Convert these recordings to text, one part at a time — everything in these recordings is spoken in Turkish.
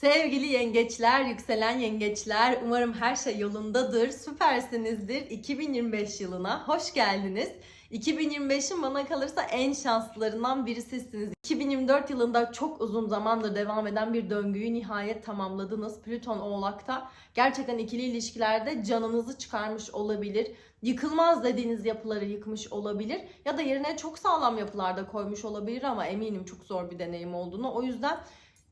Sevgili yengeçler, yükselen yengeçler, umarım her şey yolundadır, süpersinizdir. 2025 yılına hoş geldiniz. 2025'in bana kalırsa en şanslılarından birisisiniz. 2024 yılında çok uzun zamandır devam eden bir döngüyü nihayet tamamladınız. Plüton Oğlak'ta gerçekten ikili ilişkilerde canınızı çıkarmış olabilir. Yıkılmaz dediğiniz yapıları yıkmış olabilir. Ya da yerine çok sağlam yapılarda koymuş olabilir ama eminim çok zor bir deneyim olduğunu. O yüzden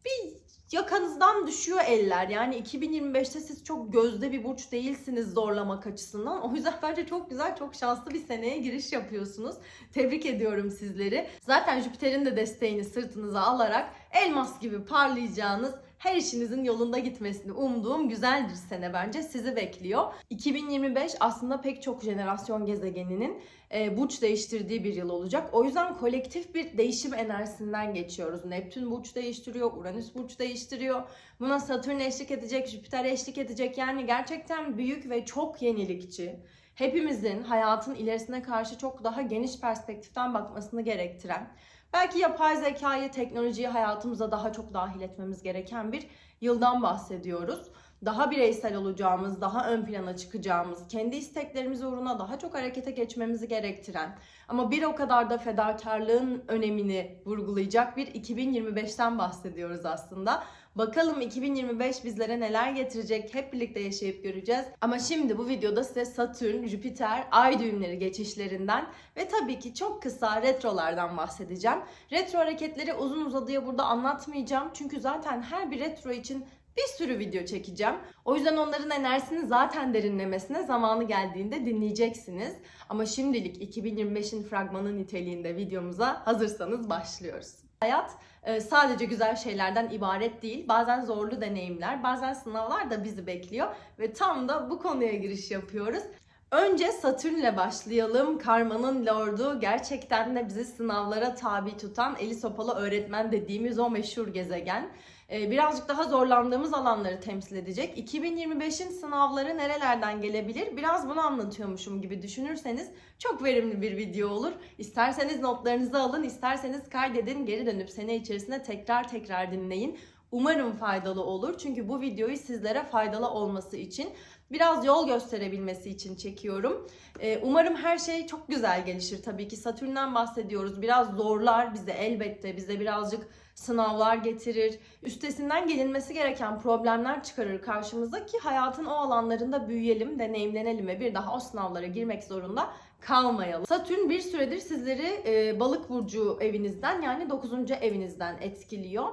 bir yakanızdan düşüyor eller. Yani 2025'te siz çok gözde bir burç değilsiniz zorlamak açısından. O yüzden bence çok güzel, çok şanslı bir seneye giriş yapıyorsunuz. Tebrik ediyorum sizleri. Zaten Jüpiter'in de desteğini sırtınıza alarak elmas gibi parlayacağınız her işinizin yolunda gitmesini umduğum güzel bir sene bence sizi bekliyor. 2025 aslında pek çok jenerasyon gezegeninin e, burç değiştirdiği bir yıl olacak. O yüzden kolektif bir değişim enerjisinden geçiyoruz. Neptün burç değiştiriyor, Uranüs burç değiştiriyor. Buna Satürn eşlik edecek, Jüpiter eşlik edecek. Yani gerçekten büyük ve çok yenilikçi. Hepimizin hayatın ilerisine karşı çok daha geniş perspektiften bakmasını gerektiren, belki yapay zekayı, teknolojiyi hayatımıza daha çok dahil etmemiz gereken bir yıldan bahsediyoruz daha bireysel olacağımız, daha ön plana çıkacağımız, kendi isteklerimiz uğruna daha çok harekete geçmemizi gerektiren ama bir o kadar da fedakarlığın önemini vurgulayacak bir 2025'ten bahsediyoruz aslında. Bakalım 2025 bizlere neler getirecek hep birlikte yaşayıp göreceğiz. Ama şimdi bu videoda size Satürn, Jüpiter, Ay düğümleri geçişlerinden ve tabii ki çok kısa retrolardan bahsedeceğim. Retro hareketleri uzun uzadıya burada anlatmayacağım. Çünkü zaten her bir retro için bir sürü video çekeceğim. O yüzden onların enerjisini zaten derinlemesine zamanı geldiğinde dinleyeceksiniz. Ama şimdilik 2025'in fragmanı niteliğinde videomuza hazırsanız başlıyoruz. Hayat e, sadece güzel şeylerden ibaret değil. Bazen zorlu deneyimler, bazen sınavlar da bizi bekliyor ve tam da bu konuya giriş yapıyoruz. Önce Satürn'le başlayalım. Karmanın lordu gerçekten de bizi sınavlara tabi tutan eli sopalı öğretmen dediğimiz o meşhur gezegen. Ee, birazcık daha zorlandığımız alanları temsil edecek. 2025'in sınavları nerelerden gelebilir? Biraz bunu anlatıyormuşum gibi düşünürseniz çok verimli bir video olur. İsterseniz notlarınızı alın, isterseniz kaydedin, geri dönüp sene içerisinde tekrar tekrar dinleyin. Umarım faydalı olur. Çünkü bu videoyu sizlere faydalı olması için biraz yol gösterebilmesi için çekiyorum. Ee, umarım her şey çok güzel gelişir tabii ki. Satürn'den bahsediyoruz. Biraz zorlar bize elbette. Bize birazcık sınavlar getirir. Üstesinden gelinmesi gereken problemler çıkarır karşımıza ki hayatın o alanlarında büyüyelim, deneyimlenelim ve bir daha o sınavlara girmek zorunda kalmayalım. Satürn bir süredir sizleri e, balık burcu evinizden yani 9. evinizden etkiliyor.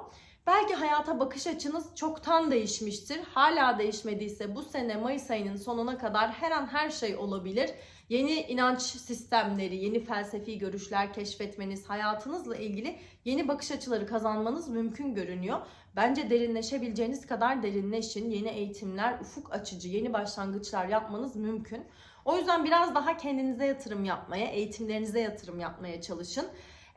Belki hayata bakış açınız çoktan değişmiştir. Hala değişmediyse bu sene Mayıs ayının sonuna kadar her an her şey olabilir. Yeni inanç sistemleri, yeni felsefi görüşler keşfetmeniz, hayatınızla ilgili yeni bakış açıları kazanmanız mümkün görünüyor. Bence derinleşebileceğiniz kadar derinleşin. Yeni eğitimler, ufuk açıcı, yeni başlangıçlar yapmanız mümkün. O yüzden biraz daha kendinize yatırım yapmaya, eğitimlerinize yatırım yapmaya çalışın.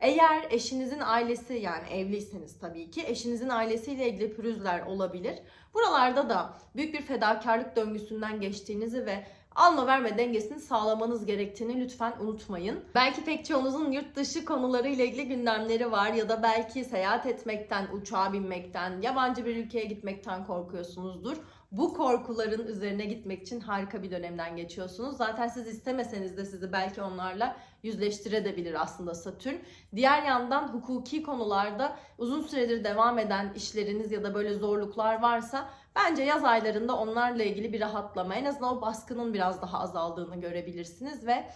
Eğer eşinizin ailesi yani evliyseniz tabii ki eşinizin ailesiyle ilgili pürüzler olabilir. Buralarda da büyük bir fedakarlık döngüsünden geçtiğinizi ve alma verme dengesini sağlamanız gerektiğini lütfen unutmayın. Belki pek çoğunuzun yurt dışı konularıyla ilgili gündemleri var ya da belki seyahat etmekten, uçağa binmekten, yabancı bir ülkeye gitmekten korkuyorsunuzdur. Bu korkuların üzerine gitmek için harika bir dönemden geçiyorsunuz. Zaten siz istemeseniz de sizi belki onlarla yüzleştirebilir aslında Satürn. Diğer yandan hukuki konularda uzun süredir devam eden işleriniz ya da böyle zorluklar varsa bence yaz aylarında onlarla ilgili bir rahatlama en azından o baskının biraz daha azaldığını görebilirsiniz ve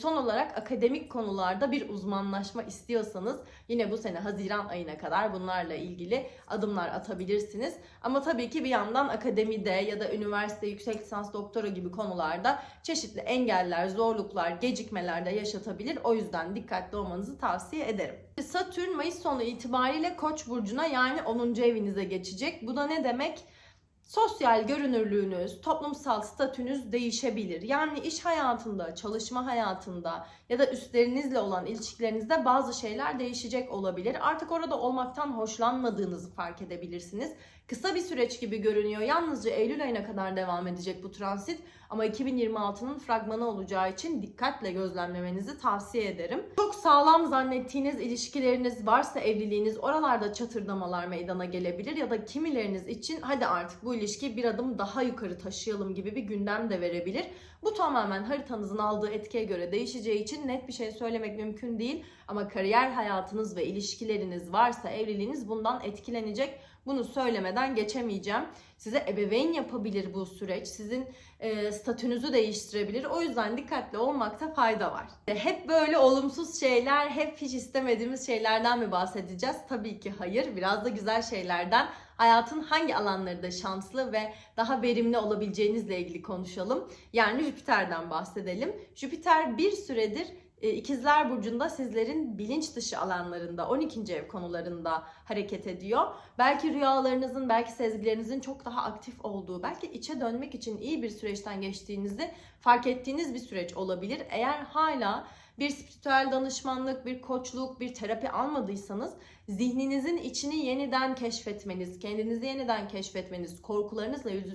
son olarak akademik konularda bir uzmanlaşma istiyorsanız yine bu sene Haziran ayına kadar bunlarla ilgili adımlar atabilirsiniz. Ama tabii ki bir yandan akademide ya da üniversite, yüksek lisans, doktora gibi konularda çeşitli engeller, zorluklar, gecikmeler de yaşatabilir. O yüzden dikkatli olmanızı tavsiye ederim. Satürn Mayıs sonu itibariyle Koç burcuna yani 10. evinize geçecek. Bu da ne demek? Sosyal görünürlüğünüz, toplumsal statünüz değişebilir. Yani iş hayatında, çalışma hayatında ya da üstlerinizle olan ilişkilerinizde bazı şeyler değişecek olabilir. Artık orada olmaktan hoşlanmadığınızı fark edebilirsiniz. Kısa bir süreç gibi görünüyor. Yalnızca Eylül ayına kadar devam edecek bu transit. Ama 2026'nın fragmanı olacağı için dikkatle gözlemlemenizi tavsiye ederim. Çok sağlam zannettiğiniz ilişkileriniz varsa evliliğiniz oralarda çatırdamalar meydana gelebilir ya da kimileriniz için hadi artık bu ilişkiyi bir adım daha yukarı taşıyalım gibi bir gündem de verebilir. Bu tamamen haritanızın aldığı etkiye göre değişeceği için net bir şey söylemek mümkün değil. Ama kariyer hayatınız ve ilişkileriniz varsa evliliğiniz bundan etkilenecek. Bunu söylemeden geçemeyeceğim. Size ebeveyn yapabilir bu süreç. Sizin e, statünüzü değiştirebilir. O yüzden dikkatli olmakta fayda var. Hep böyle olumsuz şeyler, hep hiç istemediğimiz şeylerden mi bahsedeceğiz? Tabii ki hayır. Biraz da güzel şeylerden. Hayatın hangi alanlarında şanslı ve daha verimli olabileceğinizle ilgili konuşalım. Yani Jüpiter'den bahsedelim. Jüpiter bir süredir e, İkizler Burcu'nda sizlerin bilinç dışı alanlarında, 12. ev konularında hareket ediyor. Belki rüyalarınızın, belki sezgilerinizin çok daha aktif olduğu, belki içe dönmek için iyi bir süreçten geçtiğinizi fark ettiğiniz bir süreç olabilir. Eğer hala bir spiritüel danışmanlık, bir koçluk, bir terapi almadıysanız zihninizin içini yeniden keşfetmeniz, kendinizi yeniden keşfetmeniz, korkularınızla yüz,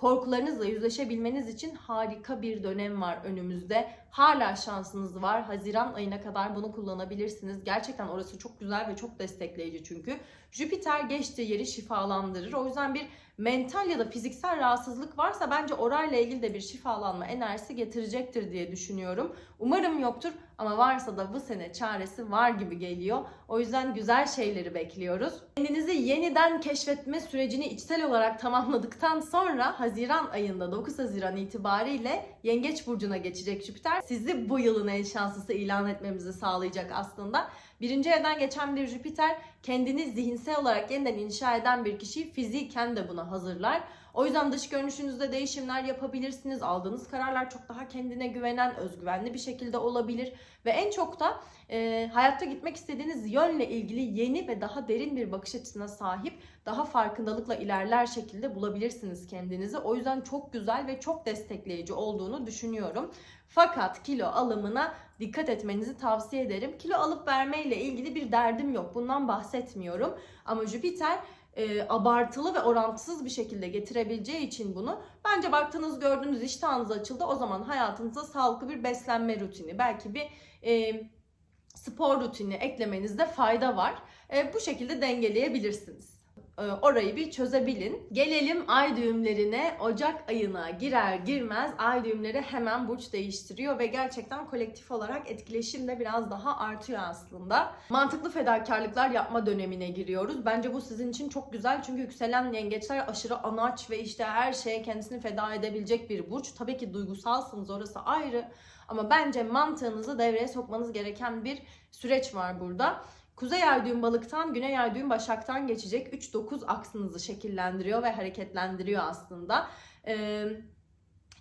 korkularınızla yüzleşebilmeniz için harika bir dönem var önümüzde. Hala şansınız var. Haziran ayına kadar bunu kullanabilirsiniz. Gerçekten orası çok güzel ve çok destekleyici çünkü. Jüpiter geçtiği yeri şifalandırır. O yüzden bir mental ya da fiziksel rahatsızlık varsa bence orayla ilgili de bir şifalanma enerjisi getirecektir diye düşünüyorum. Umarım yoktur ama varsa da bu sene çaresi var gibi geliyor. O yüzden güzel şeyleri bekliyoruz. Kendinizi yeniden keşfetme sürecini içsel olarak tamamladıktan sonra Haziran ayında 9 Haziran itibariyle Yengeç Burcu'na geçecek Jüpiter. Sizi bu yılın en şanslısı ilan etmemizi sağlayacak aslında. Birinci evden geçen bir Jüpiter kendini zihinsel olarak yeniden inşa eden bir kişiyi fiziken de buna hazırlar. O yüzden dış görünüşünüzde değişimler yapabilirsiniz. Aldığınız kararlar çok daha kendine güvenen, özgüvenli bir şekilde olabilir. Ve en çok da e, hayatta gitmek istediğiniz yönle ilgili yeni ve daha derin bir bakış açısına sahip, daha farkındalıkla ilerler şekilde bulabilirsiniz kendinizi. O yüzden çok güzel ve çok destekleyici olduğunu düşünüyorum. Fakat kilo alımına dikkat etmenizi tavsiye ederim. Kilo alıp vermeyle ilgili bir derdim yok. Bundan bahsetmiyorum. Ama Jüpiter e, abartılı ve orantısız bir şekilde getirebileceği için bunu bence baktığınız gördüğünüz iştahınız açıldı. O zaman hayatınıza sağlıklı bir beslenme rutini belki bir e, spor rutini eklemenizde fayda var. E, bu şekilde dengeleyebilirsiniz orayı bir çözebilin. Gelelim ay düğümlerine. Ocak ayına girer girmez ay düğümleri hemen burç değiştiriyor ve gerçekten kolektif olarak etkileşim de biraz daha artıyor aslında. Mantıklı fedakarlıklar yapma dönemine giriyoruz. Bence bu sizin için çok güzel çünkü yükselen yengeçler aşırı anaç ve işte her şeye kendisini feda edebilecek bir burç. Tabii ki duygusalsınız orası ayrı ama bence mantığınızı devreye sokmanız gereken bir süreç var burada. Kuzey ay düğüm balıktan, güney ay düğüm başaktan geçecek 3-9 aksınızı şekillendiriyor ve hareketlendiriyor aslında. Ee,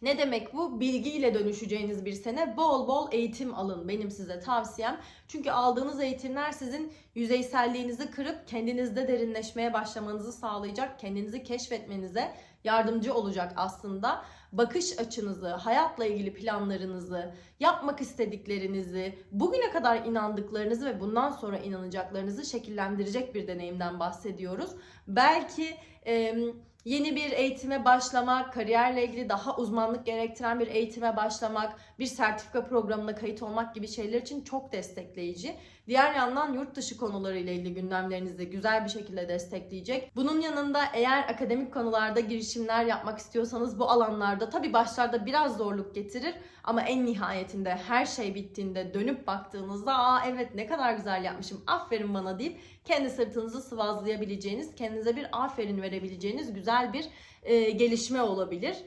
ne demek bu? Bilgiyle dönüşeceğiniz bir sene. Bol bol eğitim alın benim size tavsiyem. Çünkü aldığınız eğitimler sizin yüzeyselliğinizi kırıp kendinizde derinleşmeye başlamanızı sağlayacak. Kendinizi keşfetmenize yardımcı olacak aslında. Bakış açınızı, hayatla ilgili planlarınızı, yapmak istediklerinizi, bugüne kadar inandıklarınızı ve bundan sonra inanacaklarınızı şekillendirecek bir deneyimden bahsediyoruz. Belki e, yeni bir eğitime başlamak, kariyerle ilgili daha uzmanlık gerektiren bir eğitime başlamak, bir sertifika programına kayıt olmak gibi şeyler için çok destekleyici. Diğer yandan yurt dışı konularıyla ilgili gündemlerinizi güzel bir şekilde destekleyecek. Bunun yanında eğer akademik konularda girişimler yapmak istiyorsanız bu alanlarda tabii başlarda biraz zorluk getirir ama en nihayetinde her şey bittiğinde dönüp baktığınızda aa evet ne kadar güzel yapmışım aferin bana deyip kendi sırtınızı sıvazlayabileceğiniz, kendinize bir aferin verebileceğiniz güzel bir e, gelişme olabilir.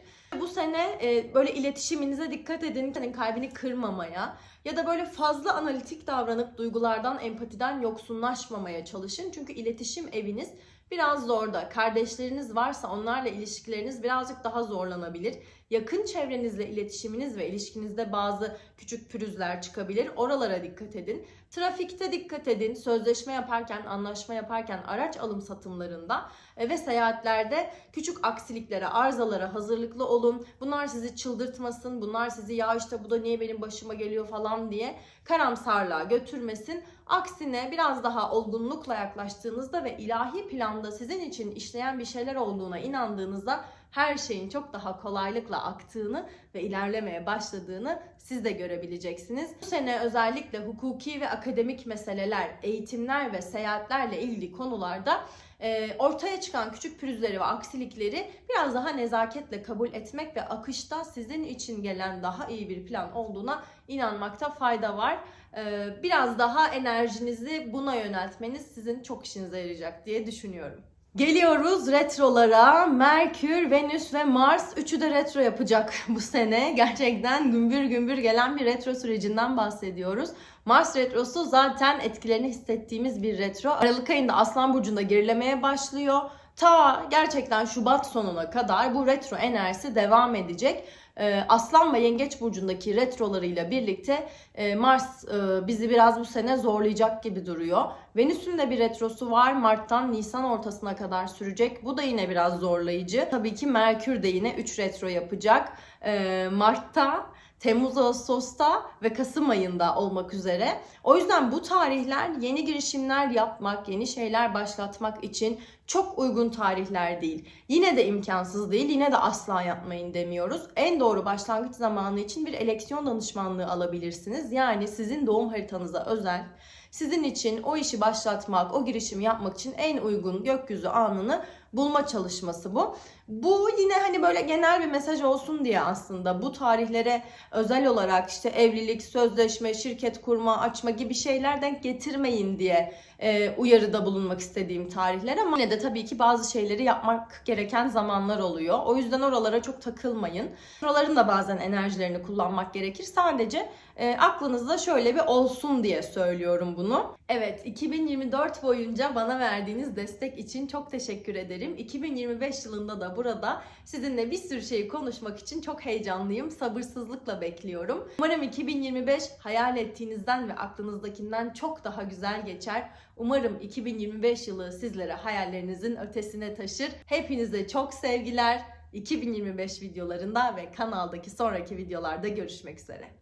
Bu sene e, böyle iletişiminize dikkat edin. Senin kalbini kırmamaya ya da böyle fazla analitik davranıp duygulardan, empatiden yoksunlaşmamaya çalışın. Çünkü iletişim eviniz biraz zorda. Kardeşleriniz varsa onlarla ilişkileriniz birazcık daha zorlanabilir. Yakın çevrenizle iletişiminiz ve ilişkinizde bazı küçük pürüzler çıkabilir. Oralara dikkat edin. Trafikte dikkat edin. Sözleşme yaparken, anlaşma yaparken, araç alım satımlarında e, ve seyahatlerde küçük aksiliklere, arızalara hazırlıklı olun. Bunlar sizi çıldırtmasın. Bunlar sizi ya işte bu da niye benim başıma geliyor falan diye karamsarlığa götürmesin. Aksine biraz daha olgunlukla yaklaştığınızda ve ilahi planda sizin için işleyen bir şeyler olduğuna inandığınızda her şeyin çok daha kolaylıkla aktığını ve ilerlemeye başladığını siz de görebileceksiniz. Bu sene özellikle hukuki ve akademik meseleler, eğitimler ve seyahatlerle ilgili konularda e, ortaya çıkan küçük pürüzleri ve aksilikleri biraz daha nezaketle kabul etmek ve akışta sizin için gelen daha iyi bir plan olduğuna inanmakta fayda var. E, biraz daha enerjinizi buna yöneltmeniz sizin çok işinize yarayacak diye düşünüyorum. Geliyoruz retrolara. Merkür, Venüs ve Mars üçü de retro yapacak bu sene. Gerçekten gümbür gümbür gelen bir retro sürecinden bahsediyoruz. Mars retrosu zaten etkilerini hissettiğimiz bir retro. Aralık ayında Aslan Burcu'nda gerilemeye başlıyor. Ta gerçekten Şubat sonuna kadar bu retro enerjisi devam edecek. Ee, Aslan ve Yengeç burcundaki retrolarıyla birlikte e, Mars e, bizi biraz bu sene zorlayacak gibi duruyor. Venüs'ün de bir retrosu var. Mart'tan Nisan ortasına kadar sürecek. Bu da yine biraz zorlayıcı. Tabii ki Merkür de yine 3 retro yapacak. Ee, Mart'ta Temmuz, Ağustos'ta ve Kasım ayında olmak üzere. O yüzden bu tarihler yeni girişimler yapmak, yeni şeyler başlatmak için çok uygun tarihler değil. Yine de imkansız değil, yine de asla yapmayın demiyoruz. En doğru başlangıç zamanı için bir eleksiyon danışmanlığı alabilirsiniz. Yani sizin doğum haritanıza özel, sizin için o işi başlatmak, o girişimi yapmak için en uygun gökyüzü anını bulma çalışması bu. Bu yine hani böyle genel bir mesaj olsun diye aslında bu tarihlere özel olarak işte evlilik, sözleşme, şirket kurma, açma gibi şeyler denk getirmeyin diye e, uyarıda bulunmak istediğim tarihler ama yine de tabii ki bazı şeyleri yapmak gereken zamanlar oluyor. O yüzden oralara çok takılmayın. Oraların da bazen enerjilerini kullanmak gerekir. Sadece e, aklınızda şöyle bir olsun diye söylüyorum bunu. Evet 2024 boyunca bana verdiğiniz destek için çok teşekkür ederim. 2025 yılında da burada sizinle bir sürü şeyi konuşmak için çok heyecanlıyım. Sabırsızlıkla bekliyorum. Umarım 2025 hayal ettiğinizden ve aklınızdakinden çok daha güzel geçer. Umarım 2025 yılı sizlere hayallerinizin ötesine taşır. Hepinize çok sevgiler. 2025 videolarında ve kanaldaki sonraki videolarda görüşmek üzere.